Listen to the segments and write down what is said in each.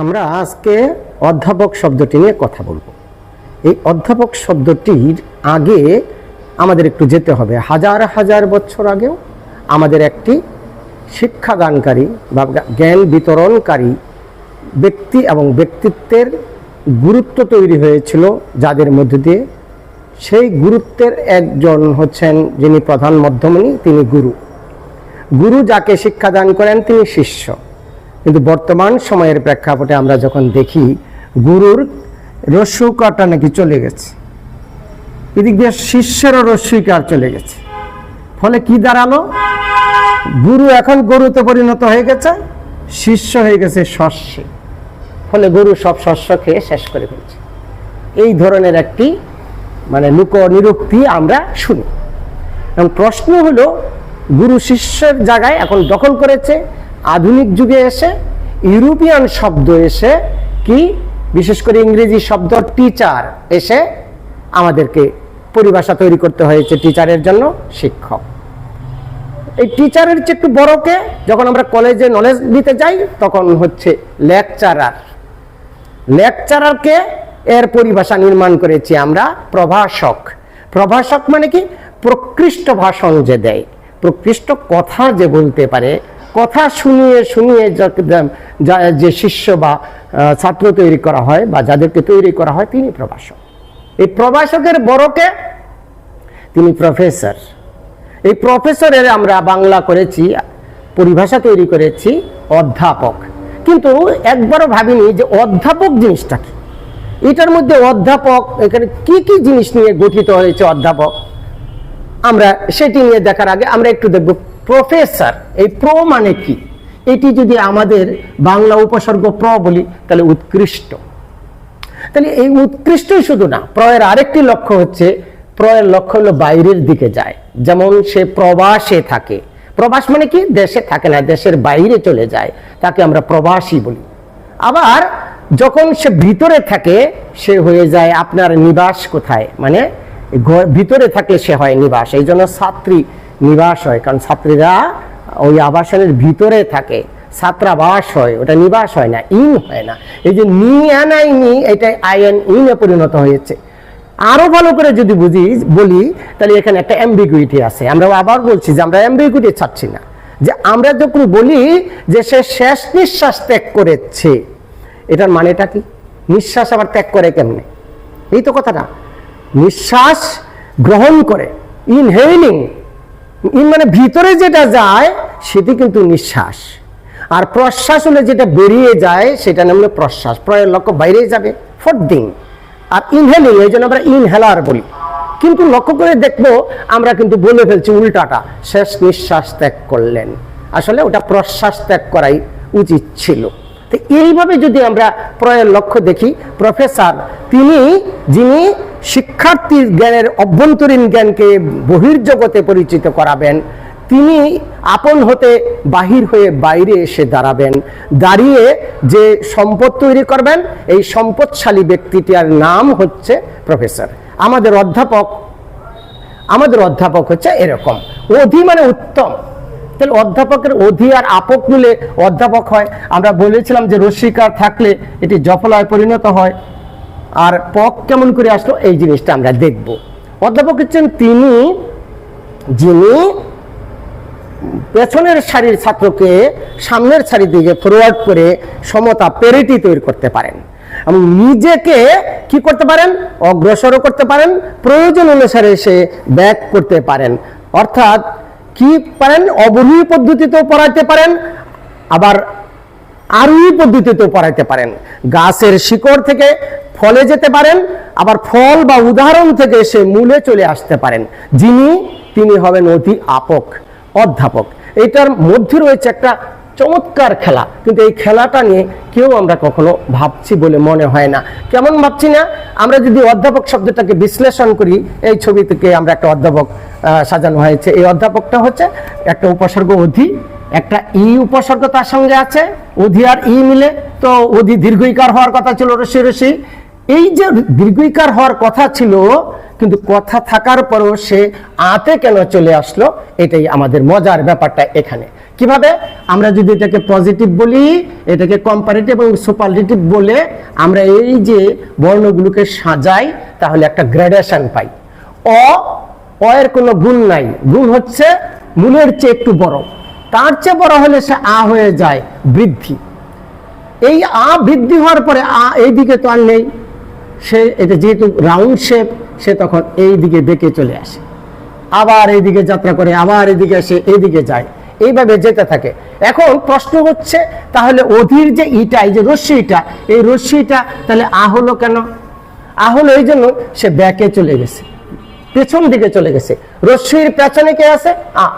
আমরা আজকে অধ্যাপক শব্দটি নিয়ে কথা বলব। এই অধ্যাপক শব্দটির আগে আমাদের একটু যেতে হবে। হাজার হাজার বছর আগেও আমাদের একটি শিক্ষাদানকারী বা জ্ঞান বিতরণকারী ব্যক্তি এবং ব্যক্তিত্বের গুরুত্ব তৈরি হয়েছিল যাদের মধ্য দিয়ে সেই গুরুত্বের একজন হচ্ছেন যিনি প্রধান মধ্যমণি, তিনি গুরু। গুরু যাকে শিক্ষাদান করেন, তিনি শিষ্য। কিন্তু বর্তমান সময়ের প্রেক্ষাপটে আমরা যখন দেখি, গুরুর রস্যকারটা নাকি চলে গেছে। এদিক দিয়ে শিষ্যেরও রস্যিকার চলে গেছে। ফলে কি দাঁড়াল? গুরু এখন গরুতে পরিণত হয়ে গেছে, শিষ্য হয়ে গেছে শস্যে। ফলে গরু সব শস্য খেয়ে শেষ করে ফেলছে। এই ধরনের একটি মানে লোক নিরুক্তি আমরা শুনি। এবং প্রশ্ন হলো, গুরু শিষ্যের জায়গায় এখন দখল করেছে আধুনিক যুগে এসে ইউরোপিয়ান শব্দ এসে কি, বিশেষ করে ইংরেজি শব্দ টিচার এসে আমাদেরকে পরিভাষা তৈরি করতে হয়েছে টিচারের জন্য শিক্ষক। এই টিচারের চেয়ে একটু বড়কে যখন আমরা কলেজে নলেজ দিতে যাই, তখন হচ্ছে লেকচারার লেকচারারকে এর পরিভাষা নির্মাণ করেছি আমরা প্রভাষক। প্রভাষক মানে কি? প্রকৃষ্ট ভাষণ যে দেয়। প্রকৃষ্ট কথা যে বলতে পারে কথা শুনিয়ে শুনিয়ে যা- শিষ্য বা ছাত্র তৈরি করা হয় বা যাদেরকে তৈরি করা হয়, তিনি প্রভাষক। এই প্রভাষকের বড়কে তিনি প্রফেসর। এই প্রফেসরের আমরা বাংলা করেছি, পরিভাষা তৈরি করেছি, অধ্যাপক। কিন্তু একবারও ভাবিনি যে অধ্যাপক জিনিসটা কি? এটার মধ্যে অধ্যাপক, এখানে কি কি জিনিস নিয়ে গঠিত হয়েছে অধ্যাপক? আমরা সেটি নিয়ে দেখার আগে আমরা একটু দেখব প্রফেসর, এই প্র মানে কি? এটি যদি আমাদের বাংলা উপসর্গ প্র বলি, তাহলে উৎকৃষ্ট। তাহলে এই উৎকৃষ্টই শুধু না, প্রয়ের আরেকটি লক্ষ্য হচ্ছে, প্রয়ের লক্ষ্য হলো বাইরের দিকে যায়। যেমন সে প্রবাসে থাকে। প্রবাস মানে কি? দেশে থাকে না, দেশের বাইরে চলে যায়। তাকে আমরা প্রবাসী বলি। আবার যখন সে ভিতরে থাকে, সে হয়ে যায় আপনার নিবাস কোথায়? মানে ভিতরে থাকলে সে হয় নিবাস। এই জন্য ছাত্রী নিবাস হয়, কারণ ছাত্রীরা ওই আবাসনের ভিতরে থাকে। ছাত্রাবাস হয়, ওটা নিবাস হয় না, ইন হয় না। এই যে নি আনাই নি এটা আইএন ইনে পরিণত হয়েছে। আরও ভালো করে যদি বুঝি, বলি, তাহলে এখানে একটা অ্যাম্বিগুইটি আছে। আমরা আবার বলছি যে আমরা অ্যাম্বিগুইটি ছাড়ছি না। যে আমরা যখন বলি যে সে শেষ নিঃশ্বাস ত্যাগ করেছে, এটার মানেটা কি? নিঃশ্বাস আবার ত্যাগ করে কেমনে? এই তো কথাটা। নিঃশ্বাস গ্রহণ করে ইনহেলিং মানে ভিতরে যেটা যায়, সেটি কিন্তু নিঃশ্বাস। আর প্রশ্বাস হলে যেটা বেরিয়ে যায়, সেটা নাম হলো প্রশ্বাস। প্রয়ের লক্ষ্য বাইরে যাবে ফোর্দিং আর ইনহেলিং এই জন্য আমরা ইনহেলার বলি। কিন্তু লক্ষ্য করে দেখব, আমরা কিন্তু বলে ফেলছি উল্টাটা। শেষ নিঃশ্বাস ত্যাগ করলেন। আসলে ওটা প্রশ্বাস ত্যাগ করাই উচিত ছিল। তো এইভাবে যদি আমরা প্রয়ের লক্ষ্য দেখি, প্রফেসর, তিনি, যিনি শিক্ষার্থীর জ্ঞানের অভ্যন্তরীণ জ্ঞানকে বহির্জগতে পরিচিত করাবেন। তিনি আপন হতে বাহির হয়ে বাইরে এসে দাঁড়াবেন। দাঁড়িয়ে যে সম্পদ তৈরি করবেন, এই সম্পদশালী ব্যক্তিটির নাম হচ্ছে প্রফেসর। আমাদের অধ্যাপক আমাদের অধ্যাপক হচ্ছে এরকম। অধি মানে উত্তম। তাহলে অধ্যাপকের অধি আর আপক মিলে অধ্যাপক হয়। আমরা বলেছিলাম যে রসিকার থাকলে এটি জফলায় পরিণত হয়। আর পক কেমন করে আসলো? এই জিনিসটা আমরা দেখব। অধ্যাপক হচ্ছেন তিনি, যিনি পেছনের সারির ছাত্রকে সামনের সারির দিকে ফরওয়ার্ড করে সমতা পেরিটি তৈরি করতে পারেন এবং নিজেকে কি করতে পারেন? অগ্রসরও করতে পারেন, প্রয়োজন অনুসারে সে ব্যাক করতে পারেন। অর্থাৎ কি পারেন? অবরোহী পদ্ধতিতেও পড়াইতে পারেন, আবার আরোহী পদ্ধতিতেও পড়াইতে পারেন। গাছের শিকড় থেকে ফলে যেতে পারেন, আবার ফল বা উদাহরণ থেকে সে মূলে চলে আসতে পারেন। যিনি, তিনি হবেন অতি আপক, অধ্যাপক। এটার মধ্যে রয়েছে একটা চমৎকার খেলা। কিন্তু এই খেলাটা নিয়ে কেউ আমরা কখনো ভাবছি বলে মনে হয় না। কেমন ভাবছি না? আমরা যদি অধ্যাপক শব্দটাকে বিশ্লেষণ করি, এই ছবি থেকে আমরা একটা অধ্যাপক সাজানো হয়েছে। এই অধ্যাপকটা হচ্ছে একটা উপসর্গ অধি, একটা ই উপসর্গ তার সঙ্গে আছে, অধি আর ই মিলে। তো অধি দীর্ঘইকার হওয়ার কথা ছিল রসি রসি এই যে দীর্ঘিকার হওয়ার কথা ছিল, কিন্তু কথা থাকার পরও সে আতে কেন চলে আসলো, এটাই আমাদের মজার ব্যাপারটা এখানে। কীভাবে? আমরা যদি এটাকে পজিটিভ বলি, এটাকে কম্পারেটিভ এবং সুপারলেটিভ বলে আমরা এই যে বর্ণগুলোকে সাজাই, তাহলে একটা গ্রেডেশন পাই। অ অ এর কোনো গুণ নাই। গুণ হচ্ছে মূলের চেয়ে একটু বড়। তার চেয়ে বড় হলে সে আ হয়ে যায় বৃদ্ধি। এই আ বৃদ্ধি হওয়ার পরে আ এই দিকে তো আর নেই। সে এটা যেহেতু রাউন্ড শেপ সে তখন এই দিকে বেঁকে চলে আসে। আবার এইদিকে যাত্রা করে, আবার এদিকে এসে এইদিকে যায়। এইভাবে যেতে থাকে। এখন প্রশ্ন হচ্ছে, তাহলে অধীর যে ইটা, এই যে রশ্মিটা এই রশ্মিটা তাহলে আ হলো কেন? আ হলো এই জন্য সে ব্যাকে চলে গেছে। পেছন দিকে চলে গেছে। রশ্মির পেছনে কে আছে? আ।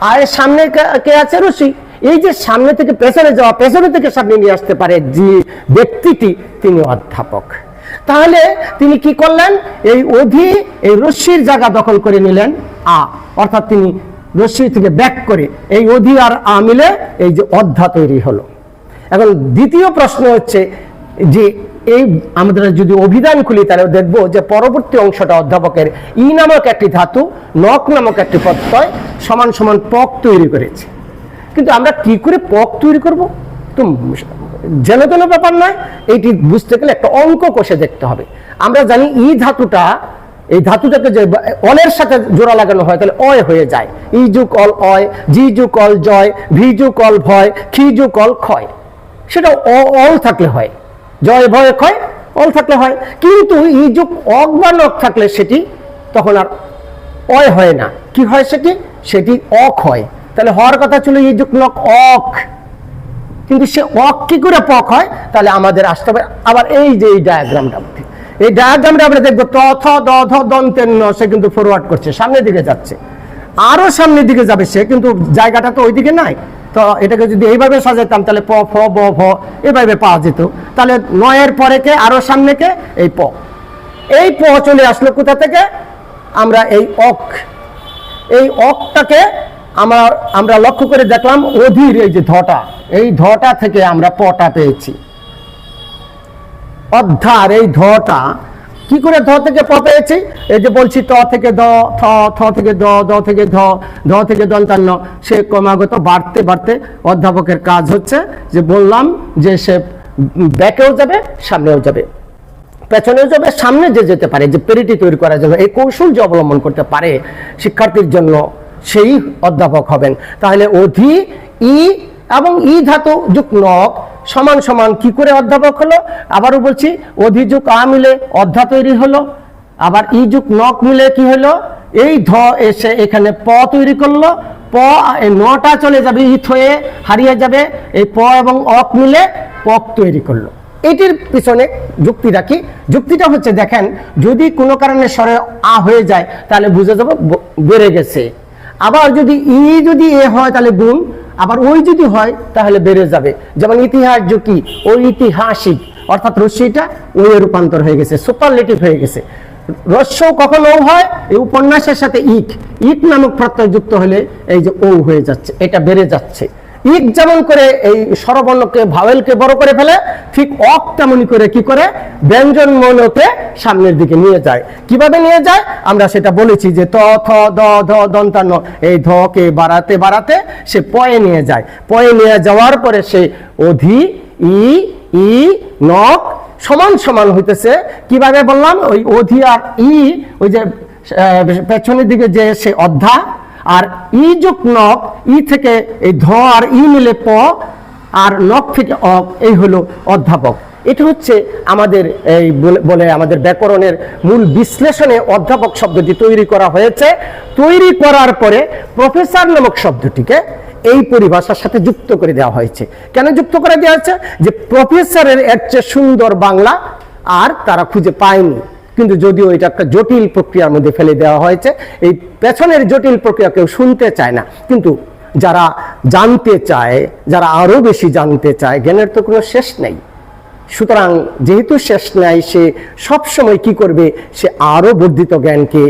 আয়ের সামনে কে আছে? রশ্মি। এই যে সামনে থেকে পেছনে যাওয়া, পেছনে থেকে সামনে নিয়ে আসতে পারে যে ব্যক্তিটি, তিনি অধ্যাপক। তাহলে তিনি কি করলেন? এই অধি, এই রশ্মির জায়গা দখল করে নিলেন, আ। অর্থাৎ তিনি রশ্মি থেকে ব্যাক করে এই অধি আর আ মিলে এই যে অধ্যা তৈরি হলো। এখন দ্বিতীয় প্রশ্ন হচ্ছে যে এই আমাদের যদি অভিধান খুলি, তাহলে দেখব যে পরবর্তী অংশটা অধ্যাপকের ই নামক একটি ধাতু নক নামক একটি প্রত্যয় সমান সমান পক তৈরি করেছে। কিন্তু আমরা কি করে পক তৈরি করব? তো যেন তেন ব্যাপার নয়, এইটি বুঝতে গেলে একটা অঙ্ক কষে দেখতে হবে। আমরা জানি ই ধাতুটা, এই ধাতুটাকে যে অলের সাথে জোড়া লাগানো হয়, তাহলে অয় হয়ে যায়। ই যু কল অয়, জি যু কল জয়, ভি যু কল ভয়, খি যু কল ক্ষয়। সেটা অল থাকলে হয়। জয়, ভয়, ক্ষয়, অল থাকলে হয়। কিন্তু ই যুগ অক বা নক থাকলে সেটি তখন আর অয় হয় না। কি হয় সেটি? সেটি অক হয়। তাহলে হওয়ার কথা ছিল ই যুগ নক অক। কিন্তু সে অক কি করে পক হয়, তাহলে আমাদের আসতে হবে আবার এই যে এই ডায়াগ্রামটা মধ্যে। এই ডায়াগ্রামটা আমরা দেখব ত, থ, দ, ধ দন্তের ন, সে কিন্তু ফরওয়ার্ড করছে, সামনের দিকে যাচ্ছে। আরও সামনের দিকে যাবে সে, কিন্তু জায়গাটা তো ওইদিকে নাই। তো এটাকে যদি এইভাবে সাজাইতাম, তাহলে প, ফ, ব, ভ, এভাবে পাওয়া যেত। তাহলে নয়ের পরে কে, আরও সামনে কে? এই প। এই প চলে আসলো কোথা থেকে? আমরা এই অক এই অকটাকে আমরা আমরা লক্ষ্য করে দেখলাম অধীর এই যে ধটা, এই ধটা থেকে আমরা পটা পেয়েছি। অধ্যার এই ধটা, কি করে ধ থেকে প পেয়েছি? এই যে বলছি ত থেকে দ, থ থ থেকে দ দ থেকে ধ ধ থেকে দন্তান্ন, সে ক্রমাগত বাড়তে বাড়তে অধ্যাপকের কাজ হচ্ছে যে বললাম যে সে ব্যাকেও যাবে, সামনেও যাবে। পেছনেও যাবে, সামনে যে যেতে পারে, যে পেরিটি তৈরি করার জন্য, এই কৌশল যে অবলম্বন করতে পারে শিক্ষার্থীর জন্য সেই অধ্যাপক হবেন। তাহলে অধি, ই এবং ই ধাতু যুগ নক সমান সমান কি করে অধ্যাপক হলো? আবারও বলছি অধিযুগ আ মিলে অধ্যা তৈরি হলো, আবার ই যুগ নক মিলে কি হলো? এই ধ এসে এখানে প তৈরি করল, প নটা চলে যাবে ইথ হয়ে হারিয়ে যাবে, এই প এবং অক মিলে পক তৈরি করল। এটির পিছনে যুক্তি রাখি যুক্তিটা হচ্ছে, দেখেন, যদি কোনো কারণে স্বরে আ হয়ে যায়, তাহলে বুঝে যাব বেড়ে গেছে। আবার যদি ই যদি এ হয়, তাহলে গুণ। আবার ওই যদি হয়, তাহলে বেড়ে যাবে। যেমন ইতিহাস কি? ওই ঐতিহাসিক অর্থাৎ রশ্মিটা ওয়ে রূপান্তর হয়ে গেছে সুপারলেটিভ হয়ে গেছে। রস্য কখনো হয়? এই উপন্যাসের সাথে ইক। ইক নামক প্রত্যয় যুক্ত হলে এই যে ও হয়ে যাচ্ছে, এটা বেড়ে যাচ্ছে। ইক যেমন করে এই স্বরবর্ণকে ভাওয়েলকে বড় করে ফেলে, ঠিক অক তেমনি করে কি করে? ব্যঞ্জন মনকে সামনের দিকে নিয়ে যায়। কীভাবে নিয়ে যায়? আমরা সেটা বলেছি যে ত, থ, দ, ধ, দন্তান্ন, এই ধকে বাড়াতে বাড়াতে সে পয়ে নিয়ে যায়। পয়ে নিয়ে যাওয়ার পরে সে অধি, ই ই, নক সমান সমান হইতেছে। কীভাবে বললাম? ওই অধি আর ই, ওই যে পেছনের দিকে যে সে অধ্যা আর ই যোগ নক ই থেকে এই ধ আর ই মিলে প, আর নক থেকে অক এই হলো অধ্যাপক। এটা হচ্ছে আমাদের এই বলে- আমাদের ব্যাকরণের মূল বিশ্লেষণে অধ্যাপক শব্দটি তৈরি করা হয়েছে। তৈরি করার পরে প্রফেসর নামক শব্দটিকে এই পরিভাষার সাথে যুক্ত করে দেওয়া হয়েছে। কেন যুক্ত করে দেওয়া হয়েছে? যে প্রফেসরের এর চেয়ে সুন্দর বাংলা আর তারা খুঁজে পায়নি। কিন্তু যদিও এটা একটা জটিল প্রক্রিয়ার মধ্যে ফেলে দেওয়া হয়েছে, এই পেছনের জটিল প্রক্রিয়া কেউ শুনতে চায় না। কিন্তু যারা জানতে চায়, যারা আরও বেশি জানতে চায়, জ্ঞানের তো কোনো শেষ নেই। সুতরাং যেহেতু শেষ নাই, সে সবসময় কি করবে? সে আরও বর্ধিত জ্ঞানকে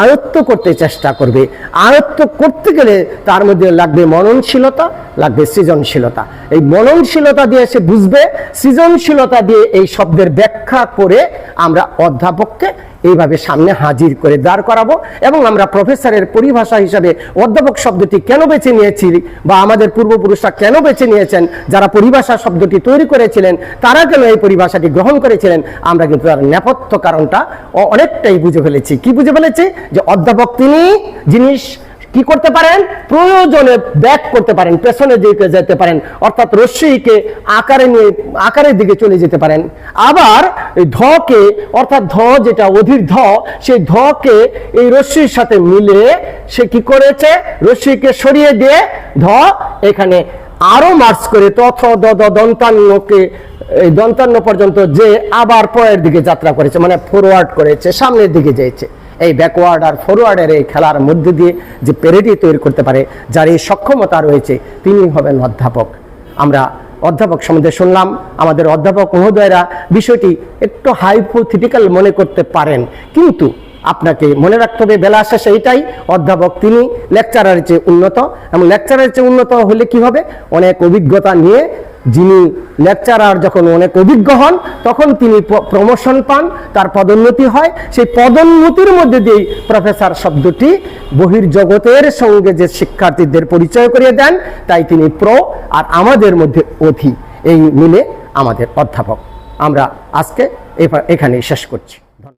আয়ত্ত করতে চেষ্টা করবে। আয়ত্ত করতে গেলে তার মধ্যে লাগবে মননশীলতা, লাগবে সৃজনশীলতা। এই মননশীলতা দিয়ে সে বুঝবে, সৃজনশীলতা দিয়ে এই শব্দের ব্যাখ্যা করে আমরা অধ্যাপককে এইভাবে সামনে হাজির করে দাঁড় করাবো এবং আমরা প্রফেসরের পরিভাষা হিসাবে অধ্যাপক শব্দটি কেন বেছে নিয়েছি বা আমাদের পূর্বপুরুষরা কেন বেছে নিয়েছেন, যারা পরিভাষা শব্দটি তৈরি করেছিলেন, তারা কেন এই পরিভাষাটি গ্রহণ করেছিলেন, আমরা কিন্তু তার নেপথ্য কারণটা অনেকটাই বুঝে ফেলেছি। কি বুঝে ফেলেছি? যে অধ্যাপক তিনি জিনিস কি করতে পারেন? প্রয়োজনে ব্যাক করতে পারেন, পেছনের দিকে যেতে পারেন, অর্থাৎ রশ্মিকে আকারে নিয়ে, আকারের দিকে চলে যেতে পারেন। আবার ধকে, অর্থাৎ ধ যেটা অধীর ধ, সেই ধকে এই রশ্মির সাথে মিলে সে কি করেছে? রশ্মিকে সরিয়ে দিয়ে ধ এখানে আরও মার্চ করে তথ দন্তান্নকে এই দন্তান্ন পর্যন্ত যে আবার পরের দিকে যাত্রা করেছে মানে ফরওয়ার্ড করেছে, সামনের দিকে যেয়েছে এই ব্যাকওয়ার্ড আর ফরওয়ার্ডের এই খেলার মধ্যে দিয়ে যে প্যারেডি তৈরি করতে পারে, যার এই সক্ষমতা রয়েছে, তিনি হবেন অধ্যাপক। আমরা অধ্যাপক সম্বন্ধে শুনলাম, আমাদের অধ্যাপক মহোদয়রা বিষয়টি একটু হাইপোথিটিক্যাল মনে করতে পারেন। কিন্তু আপনাকে মনে রাখতে হবে, বেলা শেষে এইটাই অধ্যাপক তিনি লেকচারারের চেয়ে উন্নত, এবং লেকচারের চেয়ে উন্নত হলে কি হবে? অনেক অভিজ্ঞতা নিয়ে যিনি লেকচারার যখন অনেক অভিজ্ঞ হন, তখন তিনি প্রমোশন পান, তার পদোন্নতি হয়। সেই পদোন্নতির মধ্যে দিয়েই প্রফেসর শব্দটি বহির্জগতের সঙ্গে যে শিক্ষার্থীদের পরিচয় করিয়ে দেন, তাই তিনি প্র আর আমাদের মধ্যে অধি। এই মিলে আমাদের অধ্যাপক। আমরা আজকে এখানেই শেষ করছি।